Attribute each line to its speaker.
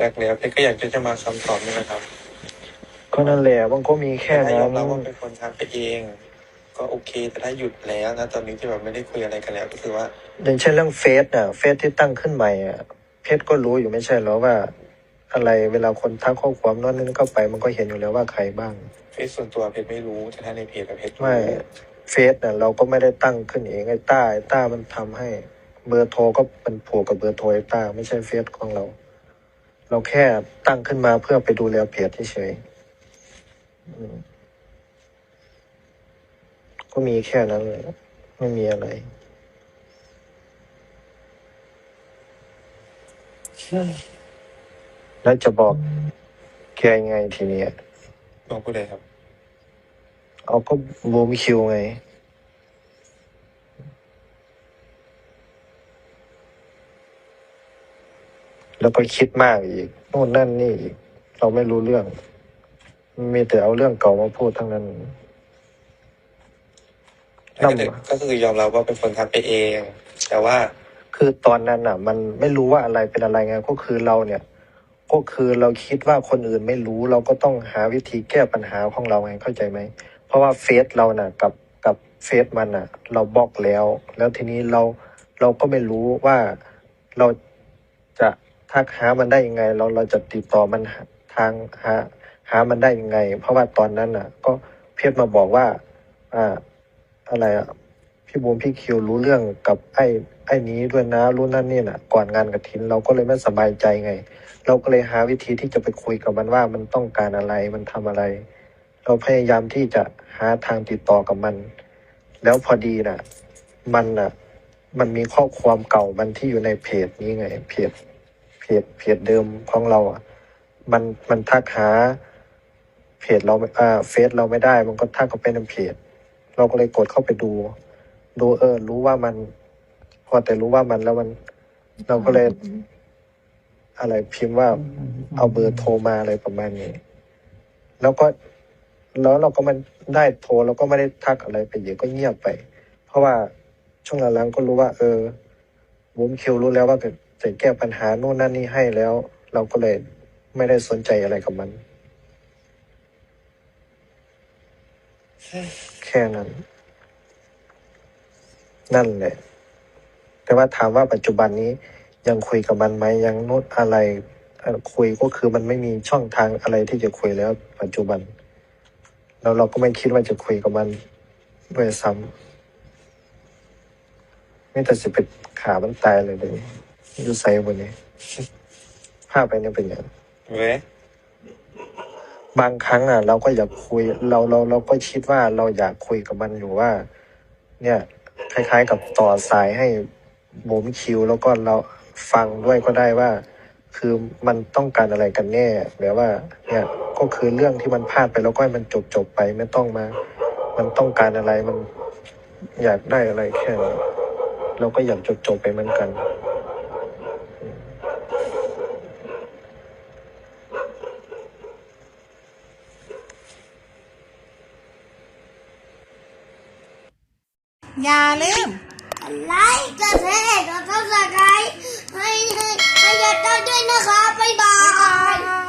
Speaker 1: จากแล้วเพชรก็อยากจะมาคำตอบนี่นะครับ
Speaker 2: ก็นั่นแหละมันก็มีแค่
Speaker 1: ถ้าย
Speaker 2: นั้
Speaker 1: อนมรับว่าเป็นคนทำไปเอง ก็โอเคแต่ถ้าหยุดแล้วนะตอนนี้ที่แบบไม่ได้คุยอะไรกันแล้วก็คือว่า
Speaker 2: อย่างเช่นเรื่องเฟซน่ะเฟซที่ตั้งขึ้นใหม่อะเพชรก็รู้อยู่ไม่ใช่เหรอว่า อะไรเวลาคนทักข้อความโนั้นนั้นเข้าไป มันก็เห็นอยู่แล้วว่าใครบ้าง
Speaker 1: เฟซส่วนตัวเพชรไม่รู้แต่ถ้าในเพจกับเพชรรู้
Speaker 2: ไม่เฟซน่ะเราก็ไม่ได้ตั้งขึ้นเองไอ้ต้าไอ้ต้ามันทำให้ เบอร์โทรก็เป็นผูกกับเบอร์โทรไอ้ต้า ไม่ใช่เฟซของเรา เราแค่ตั้งขึ้นมาเพื่อไปดูแลเพจเฉยๆอืมก็มีแค่นั้นเลยไม่มีอะไรแล้วจะบอกแกยังไงทีเนี้ย
Speaker 1: บอกผู้ใดครับ
Speaker 2: เอาก็บูมคิวไง แล้วก็คิดมากอีกโน่นนั่นนี่อีก เราไม่รู้เรื่อง มีแต่เอาเรื่องเก่ามาพูดทั้งนั้น
Speaker 1: ก็คือก็คือยอมรับว่าเป็นคนทำไปเอง แต่ว่า
Speaker 2: คือตอนนั้นอะ มันไม่รู้ว่าอะไรเป็นอะไรไงก็คือเราเนี่ย ก็คือเราคิดว่าคนอื่นไม่รู้ เราก็ต้องหาวิธีแก้ปัญหาของเราไงเข้าใจไหมเพราะว่าเฟซเราน่ะ กับกับเฟซมันอะ เราบล็อกแล้ว แล้วทีนี้เราเราก็ไม่รู้ว่าเราจะ ทักหามันได้ยังไง เราเราจะติดต่อมันทางหาหามันได้ยังไง เพราะว่าตอนนั้นอะ ก็เพจมาบอกว่า อ่า อะไรอะพี่บูมพี่คิวรู้เรื่องกับไอ้ไอ้นี้ด้วยนะรู้นั่นนี่น่ะก่อนงานกระถินเราก็เลยไม่สบายใจไง เราก็เลยหาวิธีที่จะไปคุยกับมันว่ามันต้องการอะไรมันทำอะไร เราพยายามที่จะหาทางติดต่อกับมัน แล้วพอดีน่ะ มันน่ะ มันมีข้อความเก่ามันที่อยู่ในเพจนี้ไงเพจ จเพจเดิมของเราอะมันมันทักหาเพจเราไม่อ่าเฟซเราไม่ได้ มันก็ทักเข้าไปในเพจ เราก็เลยกดเข้าไปดู ดูเออ รู้ว่ามัน พอแต่รู้ว่ามันแล้วมัน เราก็เลย อะไรพิมพ์ว่า เอาเบอร์โทรมาอะไรประมาณนี้ แล้วก็แล้วเราก็มันได้โทรเราก็ไม่ได้ทักอะไรไปเยอะก็เงียบไป เพราะว่าช่วงหลังๆก็รู้ว่า เออบุ้มคิวรู้แล้วว่าเกิด จะจะแก้ปัญหาโน่นนั่นนี่ให้แล้ว เราก็เลยไม่ได้สนใจอะไรกับมัน แค่นั้น นั่นแหละ แต่ว่าถามว่าปัจจุบันนี้ยังคุยกับมันไหมยังโน้ตอะไรเอ่อคุยก็คือมันไม่มีช่องทางอะไรที่จะคุยแล้ว ปัจจุบัน แล้วเราก็ไม่คิดว่าจะคุยกับมันด้วยซ้ำไม่แต่สิเป็นขามันตายเลยเดี๋ยวนี้ อยู่ไซบนนี้ภาพไปเนี่ยเป็นอย่าง
Speaker 1: เว้ย
Speaker 2: บางครั้งอะ เราก็อยากคุย เราเราเราก็คิดว่าเราอยากคุยกับมันอยู่ว่า เนี่ย คล้ายๆกับต่อสายให้บุ๋มคิว แล้วก็เราฟังด้วยก็ได้ว่า คือมันต้องการอะไรกันแน่แบบว่า เนี่ยก็คือเรื่องที่มันพลาดไปแล้วก็ให้มันจบจบๆไปไม่ต้องมา มันต้องการอะไรมันอยากได้อะไรแค่นี้เราก็อยากจบจบๆไปเหมือนกัน
Speaker 3: อย่าลืม
Speaker 4: ไลค์กดแชร์กดซับสไครต์ให้ให้ให้ยายเจ้าด้วยนะคะบ๊ายบาย